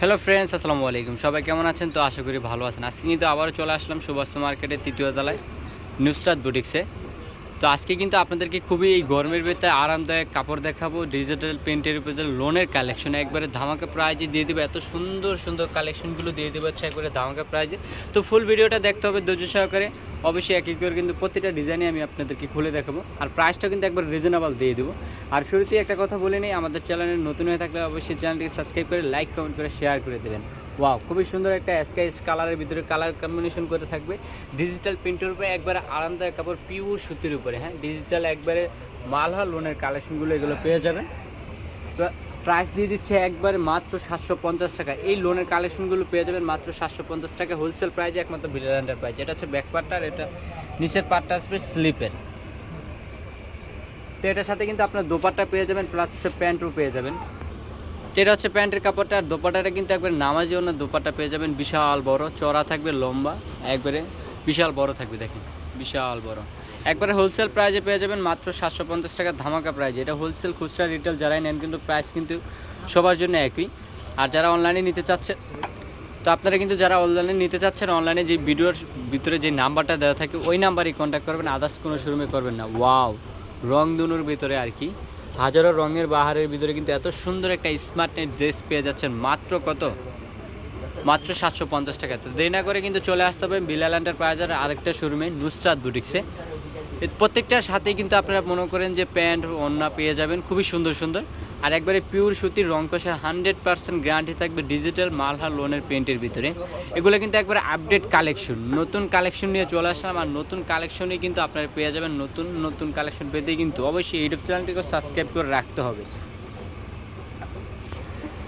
Hello friends আসসালামু আলাইকুম। সবাই কেমন আছেন? তো আশা করি ভালো আছেন। আজকে কিন্তু আবারও চলে আসলাম সুভাষ মার্কেটের তৃতীয় তলায় নুসরাত বুটিক্সে তো আজকে কিন্তু আপনাদেরকে খুবই এই গরমের ভিতরে আরামদায়ক কাপড় দেখাবো ডিজিটাল প্রিন্টের উপরে লোনের কালেকশন একবারে ধামাকা প্রাইজে দিয়ে দেবো, এত সুন্দর সুন্দর কালেকশনগুলো দিয়ে দেবো হচ্ছে একবারে ধামাকা প্রাইজে তো ফুল ভিডিওটা দেখতে হবে ধৈর্য সহকারে। অবশ্যই এক এক করে কিন্তু প্রতিটা ডিজাইনে আমি আপনাদেরকে খুলে দেখাবো। আর প্রাইসটা কিন্তু একবার রিজনেবল দিয়ে দেবো। আর শুরুতেই একটা কথা বলে নিই, আমাদের চ্যানেলে নতুন হয়ে থাকলে অবশ্যই চ্যানেলটিকে সাবস্ক্রাইব করে লাইক কমেন্ট করে শেয়ার করে দেবেন। ওয়াও খুবই সুন্দর একটা স্কাইস কালারের ভিতরে কালার কম্বিনেশন করে থাকবে। ডিজিটাল প্রিন্টের উপরে একবারে আরামদায়ক কাপড় পিওর সুতির উপরে হ্যাঁ? ডিজিটাল একবারে মালহা লোনের কালেকশনগুলো এগুলো পেয়ে যাবেন। তো প্রাইস দিয়ে দিচ্ছে একবারে মাত্র সাতশো পঞ্চাশ টাকা। এই লোনের কালেকশনগুলো পেয়ে যাবেন মাত্র সাতশো পঞ্চাশ টাকা হোলসেল প্রাইসে একমাত্র বিলিয়ান্ডার প্রাইস এটা হচ্ছে ব্যাক পার্টটা আর এটা নিচের পার্টটা আসবে স্লিপের তো এটার সাথে কিন্তু আপনার দোপাট্টা পেয়ে যাবেন প্লাস হচ্ছে প্যান্টও পেয়ে যাবেন। এটা হচ্ছে প্যান্টের কাপড়টা আর দোপাটাটা কিন্তু একবার নামাজিও অন্য দোপাটা পেয়ে যাবেন। বিশাল বড়। চড়া থাকবে, লম্বা। একবারে বিশাল বড় থাকবে, দেখেন। বিশাল বড়। একবারে হোলসেল প্রাইজে পেয়ে যাবেন মাত্র সাতশো পঞ্চাশ টাকা ধামাকা প্রাইজে এটা হোলসেল খুচরা রিটেল যারাই নেন কিন্তু প্রাইস কিন্তু সবার জন্য একই। আর যারা অনলাইনে নিতে চাচ্ছে, তো আপনারা কিন্তু যারা অনলাইনে নিতে চাচ্ছেন অনলাইনে যে ভিডিওর ভিতরে যে নাম্বারটা দেওয়া থাকে, ওই নাম্বারই কন্ট্যাক্ট করবেন। আদার্স কোনো শোরুমে করবেন না। ওয়াও রং দুনুর ভিতরে আর কি। হাজারো রঙের বাহারের ভিতরে কিন্তু এত সুন্দর একটা স্মার্ট ড্রেস পেয়ে যাচ্ছেন মাত্র কত? মাত্র সাতশো পঞ্চাশ টাকা। তো দেরি না করে কিন্তু চলে আসতে হবে বিলাল প্লাজার আরেকটা শোরুমে, নুসরাত বুটিক্সে প্রত্যেকটার সাথেই কিন্তু আপনারা মনে করেন যে প্যান্ট, ওড়না পেয়ে যাবেন, খুবই সুন্দর সুন্দর। আর একবারে পিওর সুতির রং কষার হান্ড্রেড পার্সেন্ট গ্যারান্টি থাকবে ডিজিটাল মালহা লোনের প্রিন্টের ভিতরে। এগুলো কিন্তু একবারে আপডেট কালেকশন নতুন কালেকশন নিয়ে চলে আসলাম আর নতুন কালেকশনে কিন্তু আপনারা পেয়ে যাবেন। নতুন নতুন কালেকশন পেতে কিন্তু অবশ্যই ইউটিউব চ্যানেলটিকে সাবস্ক্রাইব করে রাখতে হবে।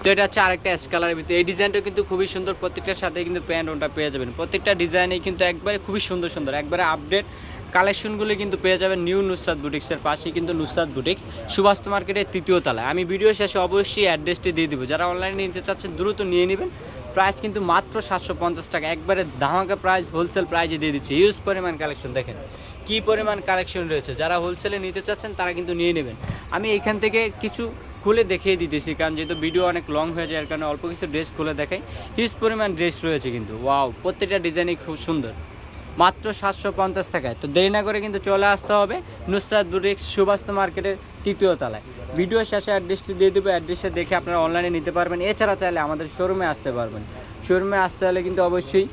তো এটা হচ্ছে আরেকটা অ্যাশ কালারের ভিতরে। এই ডিজাইনটা কিন্তু খুবই সুন্দর। প্রত্যেকটার সাথে কিন্তু প্যান্ট ওটা পেয়ে যাবেন। প্রত্যেকটা ডিজাইনে কিন্তু একবারে খুবই সুন্দর সুন্দর। একবারে আপডেট কালেকশনগুলো কিন্তু পেয়ে যাবেন নিউ নুসরাত বুটিক্সের পাশেই কিন্তু নুসরাত বুটিক্স সুভাষ মার্কেটের তৃতীয় তলায়। আমি ভিডিও শেষে অবশ্যই অ্যাড্রেসটি দিয়ে দিব। যারা অনলাইনে নিতে চাচ্ছেন, দ্রুত নিয়ে নেবেন। প্রাইস কিন্তু মাত্র সাতশো পঞ্চাশ টাকা। একবারে ধামাকা প্রাইস হোলসেল প্রাইজে দিয়ে দিচ্ছে। ইউজ পরিমাণ কালেকশন দেখেন। কি পরিমাণ কালেকশন রয়েছে? যারা হোলসেলে নিতে চাচ্ছেন, তারা কিন্তু নিয়ে নেবেন। আমি এখান থেকে কিছু খুলে দেখিয়ে দিতেছি, কারণ যেহেতু ভিডিও অনেক লং হয়ে যায়, এর কারণে অল্প কিছু ড্রেস খুলে দেখাই। হিউজ পরিমাণ ড্রেস রয়েছে কিন্তু। ওয়াও প্রত্যেকটা ডিজাইনই খুব সুন্দর। মাত্র সাতশো পঞ্চাশ টাকায়। তো দেরি না করে কিন্তু চলে আসতে হবে নুসরাত বুটিক্স সুবাস্ত মার্কেটের তৃতীয় তলায়। ভিডিও শেষে অ্যাড্রেসটি দিয়ে দেবো অ্যাড্রেসটা দেখে আপনারা অনলাইনে নিতে পারবেন। এছাড়া চাইলে আমাদের শোরুমে আসতে পারবেন। শোরুমে আসতে হলে কিন্তু অবশ্যই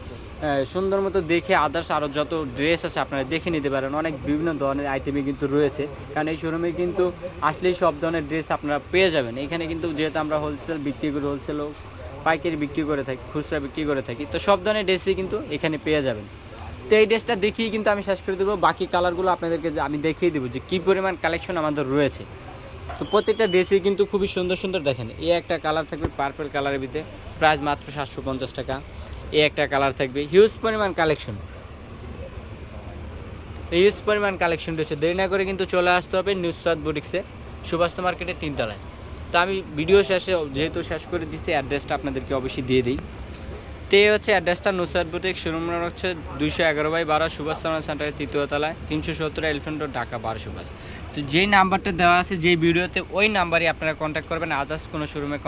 সুন্দর মতো দেখে আদার্স আরও যত ড্রেস আছে আপনারা দেখে নিতে পারেন। অনেক বিভিন্ন ধরনের আইটেমই কিন্তু রয়েছে। কারণ এই শোরুমে কিন্তু আসলেই সব ধরনের ড্রেস আপনারা পেয়ে যাবেন। এখানে কিন্তু যেহেতু আমরা হোলসেল বিক্রি করি হোলসেলও পাইকারি বিক্রি করে থাকি, খুচরা বিক্রি করে থাকি, তো সব ধরনের ড্রেসই কিন্তু এখানে পেয়ে যাবেন। তো এই ড্রেসটা দেখিয়ে কিন্তু আমি শেষ করে দেবো। বাকি কালারগুলো আপনাদেরকে আমি দেখিয়ে দেবো যে কী পরিমাণ কালেকশন আমাদের রয়েছে। তো প্রত্যেকটা ড্রেসই কিন্তু খুবই সুন্দর সুন্দর দেখেন। এই একটা কালার থাকবে পার্পল কালারের ভিতরে। প্রাইস মাত্র সাতশো পঞ্চাশ টাকা। এই একটা কালার থাকবে হিউজ পরিমাণ কালেকশন হিউজ পরিমাণ কালেকশন রয়েছে। দেরি না করে কিন্তু চলে আসতে হবে নিউজরাত বুটিক্সে সুভাষ মার্কেটের তিনতলায়। তো আমি ভিডিও শেষে যেহেতু শেষ করে দিচ্ছি অ্যাড্রেসটা আপনাদেরকে অবশ্যই দিয়ে দিই। তো হচ্ছে অ্যাড্রেসটা নুসরাত বুটিক, শোরুম হচ্ছে দুইশো এগারো বাই বারো সুভাষ সেন্টারের তৃতীয় তলায়, তিনশো সত্তর এলিফেন্ট ঢাকা বারো সুভাষ। তো যেই নাম্বারটা দেওয়া আছে, যেই ভিডিওতে, ওই নাম্বারই আপনারা কন্ট্যাক্ট করবেন, আদার্স কোনো শোরুমে